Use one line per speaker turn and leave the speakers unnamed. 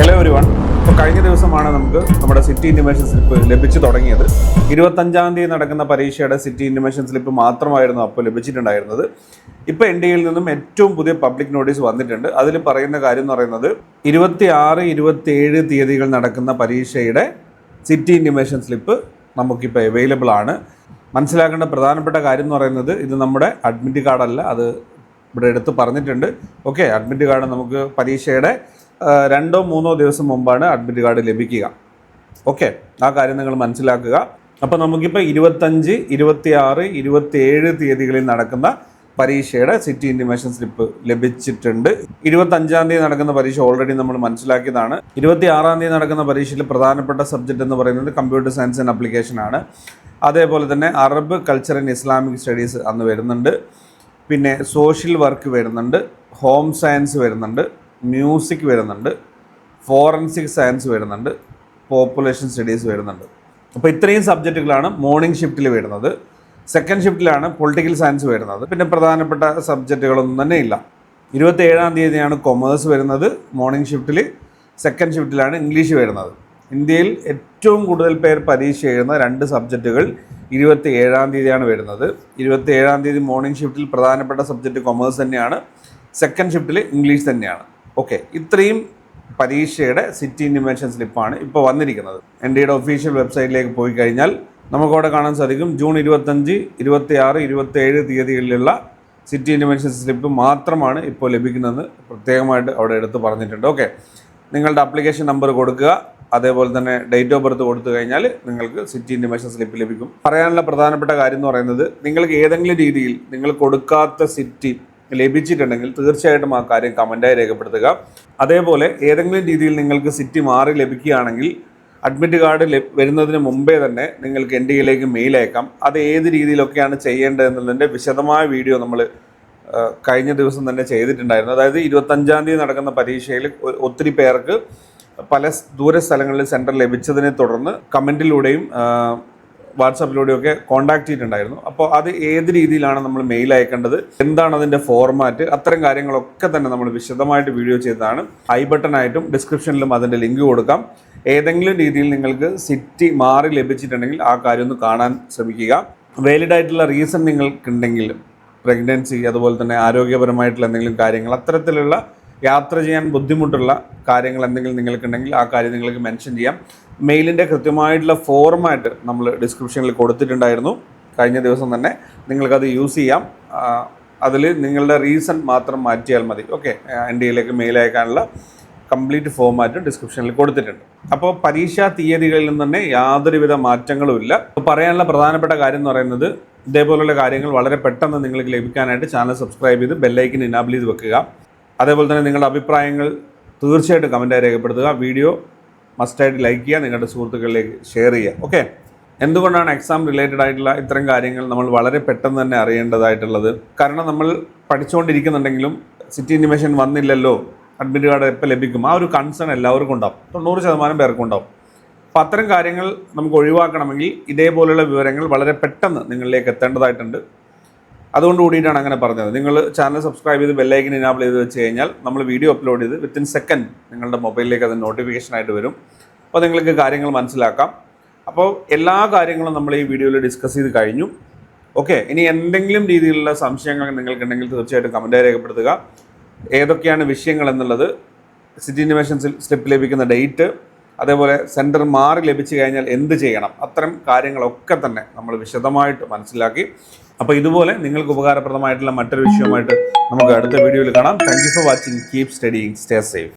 Hello ഒരു one ഇപ്പോൾ കഴിഞ്ഞ ദിവസമാണ് നമുക്ക് നമ്മുടെ സിറ്റി ഇന്റിമേഷൻ സ്ലിപ്പ് ലഭിച്ചു തുടങ്ങിയത്. ഇരുപത്തഞ്ചാം തീയതി നടക്കുന്ന പരീക്ഷയുടെ സിറ്റി ഇന്റിമേഷൻ സ്ലിപ്പ് മാത്രമായിരുന്നു അപ്പോൾ ലഭിച്ചിട്ടുണ്ടായിരുന്നത്. ഇപ്പോൾ എൻ നിന്നും ഏറ്റവും പുതിയ പബ്ലിക് നോട്ടീസ് വന്നിട്ടുണ്ട്. അതിൽ പറയുന്ന കാര്യം എന്ന് പറയുന്നത് ഇരുപത്തി ആറ് ഇരുപത്തി ഏഴ് തീയതികൾ നടക്കുന്ന പരീക്ഷയുടെ സിറ്റി ഇന്റിമേഷൻ സ്ലിപ്പ് നമുക്കിപ്പോൾ അവൈലബിൾ ആണ്. മനസ്സിലാക്കേണ്ട പ്രധാനപ്പെട്ട കാര്യം എന്ന് പറയുന്നത് ഇത് നമ്മുടെ അഡ്മിറ്റ് കാർഡല്ല അത് ഇവിടെ എടുത്ത് പറഞ്ഞിട്ടുണ്ട്. ഓക്കെ അഡ്മിറ്റ് കാർഡ് നമുക്ക് പരീക്ഷയുടെ രണ്ടോ മൂന്നോ ദിവസം മുമ്പാണ് അഡ്മിറ്റ് കാർഡ് ലഭിക്കുക. ഓക്കെ ആ കാര്യം നിങ്ങൾ മനസ്സിലാക്കുക. അപ്പോൾ നമുക്കിപ്പോൾ ഇരുപത്തഞ്ച് ഇരുപത്തി ആറ് ഇരുപത്തി ഏഴ് തീയതികളിൽ നടക്കുന്ന പരീക്ഷയുടെ സിറ്റി ഇന്റിമേഷൻ സ്ലിപ്പ് ലഭിച്ചിട്ടുണ്ട്. ഇരുപത്തഞ്ചാം തീയതി നടക്കുന്ന പരീക്ഷ ഓൾറെഡി നമ്മൾ മനസ്സിലാക്കിയതാണ്. ഇരുപത്തി ആറാം തീയതി നടക്കുന്ന പരീക്ഷയിൽ പ്രധാനപ്പെട്ട സബ്ജക്റ്റ് എന്ന് പറയുന്നത് കമ്പ്യൂട്ടർ സയൻസ് ആൻഡ് അപ്ലിക്കേഷൻ ആണ്. അതേപോലെ തന്നെ Arab culture and Islamic studies അന്ന് വരുന്നുണ്ട്. പിന്നെ സോഷ്യൽ വർക്ക് വരുന്നുണ്ട്. ഹോം സയൻസ് വരുന്നുണ്ട്. മ്യൂസിക് വരുന്നുണ്ട്. ഫോറൻസിക് സയൻസ് വരുന്നുണ്ട്. പോപ്പുലേഷൻ സ്റ്റഡീസ് വരുന്നുണ്ട്. അപ്പോൾ ഇത്രയും സബ്ജക്റ്റുകളാണ് മോർണിംഗ് ഷിഫ്റ്റിൽ വരുന്നത്. സെക്കൻഡ് ഷിഫ്റ്റിലാണ് പൊളിറ്റിക്കൽ സയൻസ് വരുന്നത്. പിന്നെ പ്രധാനപ്പെട്ട സബ്ജക്റ്റുകളൊന്നും തന്നെ ഇല്ല. ഇരുപത്തി ഏഴാം തീയതിയാണ് കൊമേഴ്സ് വരുന്നത് മോർണിംഗ് ഷിഫ്റ്റിൽ സെക്കൻഡ് ഷിഫ്റ്റിലാണ് ഇംഗ്ലീഷ് വരുന്നത്. ഇന്ത്യയിൽ ഏറ്റവും കൂടുതൽ പേർ പരീക്ഷ എഴുതുന്ന രണ്ട് സബ്ജക്റ്റുകൾ ഇരുപത്തി ഏഴാം തീയതിയാണ് വരുന്നത്. ഇരുപത്തി ഏഴാം തീയതി മോർണിംഗ് ഷിഫ്റ്റിൽ പ്രധാനപ്പെട്ട സബ്ജക്റ്റ് കൊമേഴ്സ് തന്നെയാണ്. സെക്കൻഡ് ഷിഫ്റ്റിൽ ഇംഗ്ലീഷ് തന്നെയാണ്. ഓക്കെ ഇത്രയും പരീക്ഷയുടെ സിറ്റി ഇൻഡിമെൻഷൻ സ്ലിപ്പാണ് ഇപ്പോൾ വന്നിരിക്കുന്നത്. എൻ ഡിയുടെ ഒഫീഷ്യൽ വെബ്സൈറ്റിലേക്ക് പോയി കഴിഞ്ഞാൽ നമുക്കവിടെ കാണാൻ സാധിക്കും ജൂൺ ഇരുപത്തഞ്ച് ഇരുപത്തി ആറ് ഇരുപത്തി ഏഴ് തീയതികളിലുള്ള സിറ്റി ഇൻഡിമെൻഷൻ സ്ലിപ്പ് മാത്രമാണ് ഇപ്പോൾ ലഭിക്കുന്നത്. പ്രത്യേകമായിട്ട് അവിടെ എടുത്ത് പറഞ്ഞിട്ടുണ്ട്. ഓക്കെ നിങ്ങളുടെ അപ്ലിക്കേഷൻ നമ്പർ കൊടുക്കുക. അതേപോലെ തന്നെ ഡേറ്റ് ഓഫ് ബർത്ത് കൊടുത്തു കഴിഞ്ഞാൽ നിങ്ങൾക്ക് സിറ്റി ഇൻഡിമേഷൻ സ്ലിപ്പ് ലഭിക്കും. പറയാനുള്ള പ്രധാനപ്പെട്ട കാര്യം എന്ന് പറയുന്നത് നിങ്ങൾക്ക് ഏതെങ്കിലും രീതിയിൽ നിങ്ങൾ കൊടുക്കാത്ത സിറ്റി ലഭിച്ചിട്ടുണ്ടെങ്കിൽ തീർച്ചയായിട്ടും ആ കാര്യം കമന്റായി രേഖപ്പെടുത്തുക. അതേപോലെ ഏതെങ്കിലും രീതിയിൽ നിങ്ങൾക്ക് സിറ്റി മാറി ലഭിക്കുകയാണെങ്കിൽ അഡ്മിറ്റ് കാർഡ് വരുന്നതിന് മുമ്പേ തന്നെ നിങ്ങൾക്ക് എൻ ഡി എയിലേക്ക് മെയിൽ അയക്കാം. അത് ഏത് രീതിയിലൊക്കെയാണ് ചെയ്യേണ്ടത് എന്നുള്ളതിന്റെ വിശദമായ വീഡിയോ നമ്മൾ കഴിഞ്ഞ ദിവസം തന്നെ ചെയ്തിട്ടുണ്ടായിരുന്നു. അതായത് ഇരുപത്തഞ്ചാം തീയതി നടക്കുന്ന പരീക്ഷയിൽ ഒത്തിരി പേർക്ക് പല ദൂര സ്ഥലങ്ങളിൽ സെന്റർ ലഭിച്ചതിനെ തുടർന്ന് കമന്റിലൂടെയും വാട്സാപ്പിലൂടെയും ഒക്കെ കോൺടാക്ട് ചെയ്തിട്ടുണ്ടായിരുന്നു. അപ്പോൾ അത് ഏത് രീതിയിലാണ് നമ്മൾ മെയിൽ അയക്കേണ്ടത്? എന്താണ് അതിന്റെ ഫോർമാറ്റ് അത്തരം കാര്യങ്ങളൊക്കെ തന്നെ നമ്മൾ വിശദമായിട്ട് വീഡിയോ ചെയ്തതാണ്. ഐ ബട്ടണായിട്ടും ഡിസ്ക്രിപ്ഷനിലും അതിന്റെ ലിങ്ക് കൊടുക്കാം. ഏതെങ്കിലും രീതിയിൽ നിങ്ങൾക്ക് സിറ്റി മാറി ലഭിച്ചിട്ടുണ്ടെങ്കിൽ ആ കാര്യം ഒന്ന് കാണാൻ ശ്രമിക്കുക. വാലിഡ് ആയിട്ടുള്ള റീസൺ നിങ്ങൾക്കുണ്ടെങ്കിൽ പ്രഗ്നൻസി അതുപോലെ തന്നെ ആരോഗ്യപരമായിട്ടുള്ള എന്തെങ്കിലും കാര്യങ്ങൾ അത്തരത്തിലുള്ള യാത്ര ചെയ്യാൻ ബുദ്ധിമുട്ടുള്ള കാര്യങ്ങൾ എന്തെങ്കിലും നിങ്ങൾക്കുണ്ടെങ്കിൽ ആ കാര്യം നിങ്ങൾക്ക് മെൻഷൻ ചെയ്യാം. മെയിലിന്റെ കൃത്യമായിട്ടുള്ള ഫോർമാറ്റ് നമ്മൾ ഡിസ്ക്രിപ്ഷനിൽ കൊടുത്തിട്ടുണ്ടായിരുന്നു. കഴിഞ്ഞ ദിവസം തന്നെ നിങ്ങൾക്കത് യൂസ് ചെയ്യാം. അതിൽ നിങ്ങളുടെ റീസൺ മാത്രം മാറ്റിയാൽ മതി. ഓക്കെ എൻ ഡിയിലേക്ക് മെയിൽ അയക്കാനുള്ള കംപ്ലീറ്റ് ഫോമാറ്റ് ഡിസ്ക്രിപ്ഷനിൽ കൊടുത്തിട്ടുണ്ട്. അപ്പോൾ പരീക്ഷാ തീയതികളിൽ നിന്ന് തന്നെ യാതൊരുവിധ മാറ്റങ്ങളും ഇല്ല. അപ്പോൾ പറയാനുള്ള പ്രധാനപ്പെട്ട കാര്യം എന്ന് പറയുന്നത് ഇതേപോലുള്ള കാര്യങ്ങൾ വളരെ പെട്ടെന്ന് നിങ്ങൾക്ക് ലഭിക്കാനായിട്ട് ചാനൽ സബ്സ്ക്രൈബ് ചെയ്ത് ബെല്ലൈക്കൻ ഇനാബിൾ ചെയ്ത് വെക്കുക. അതേപോലെ തന്നെ നിങ്ങളുടെ അഭിപ്രായങ്ങൾ തീർച്ചയായിട്ടും കമന്റായി രേഖപ്പെടുത്തുക. വീഡിയോ മസ്റ്റായിട്ട് ലൈക്ക് ചെയ്യുക നിങ്ങളുടെ സുഹൃത്തുക്കളിലേക്ക് ഷെയർ ചെയ്യുക. ഓക്കെ എന്തുകൊണ്ടാണ് എക്സാം റിലേറ്റഡ് ആയിട്ടുള്ള ഇത്തരം കാര്യങ്ങൾ നമ്മൾ വളരെ പെട്ടെന്ന് തന്നെ അറിയേണ്ടതായിട്ടുള്ളത്? കാരണം നമ്മൾ പഠിച്ചുകൊണ്ടിരിക്കുന്നുണ്ടെങ്കിലും സിറ്റി ഇൻഡിമേഷൻ വന്നില്ലല്ലോ അഡ്മിറ്റ് കാർഡ് എപ്പോൾ ലഭിക്കും? ആ ഒരു കൺസേൺ എല്ലാവർക്കും ഉണ്ടാവും. തൊണ്ണൂറ് ശതമാനം പേർക്കും ഉണ്ടാവും. അപ്പോൾ അത്തരം കാര്യങ്ങൾ നമുക്ക് ഒഴിവാക്കണമെങ്കിൽ ഇതേപോലെയുള്ള വിവരങ്ങൾ വളരെ പെട്ടെന്ന് നിങ്ങളിലേക്ക് എത്തേണ്ടതായിട്ടുണ്ട്. അതുകൊണ്ട് കൂടിയിട്ടാണ് അങ്ങനെ പറഞ്ഞത്. നിങ്ങൾ ചാനൽ സബ്സ്ക്രൈബ് ചെയ്ത് ബെല്ലൈക്കൻ ഇനാബിൾ ചെയ്ത് വെച്ച് കഴിഞ്ഞാൽ നമ്മൾ വീഡിയോ അപ്ലോഡ് ചെയ്ത് വിത്തിൻ സെക്കൻഡ് നിങ്ങളുടെ മൊബൈലിലേക്ക് അത് നോട്ടിഫിക്കേഷൻ ആയിട്ട് വരും. അപ്പോൾ നിങ്ങൾക്ക് കാര്യങ്ങൾ മനസ്സിലാക്കാം. അപ്പോൾ എല്ലാ കാര്യങ്ങളും നമ്മൾ ഈ വീഡിയോയിൽ ഡിസ്കസ് ചെയ്ത് കഴിഞ്ഞു. ഓക്കെ ഇനി എന്തെങ്കിലും രീതിയിലുള്ള സംശയങ്ങൾ നിങ്ങൾക്കുണ്ടെങ്കിൽ തീർച്ചയായിട്ടും കമന്റായി രേഖപ്പെടുത്തുക. ഏതൊക്കെയാണ് വിഷയങ്ങൾ എന്നുള്ളത് സിറ്റി ഇൻഫർമേഷൻ സ്ലിപ്പ് ലഭിക്കുന്ന ഡേറ്റ് അതേപോലെ സെന്റർ മാറി ലഭിച്ചു കഴിഞ്ഞാൽ എന്ത് ചെയ്യണം അത്തരം കാര്യങ്ങളൊക്കെ തന്നെ നമ്മൾ വിശദമായിട്ട് മനസ്സിലാക്കി. അപ്പോൾ ഇതുപോലെ നിങ്ങൾക്ക് ഉപകാരപ്രദമായിട്ടുള്ള മറ്റൊരു വിഷയവുമായിട്ട് നമുക്ക് അടുത്ത വീഡിയോയിൽ കാണാം. Thank you for watching keep studying stay safe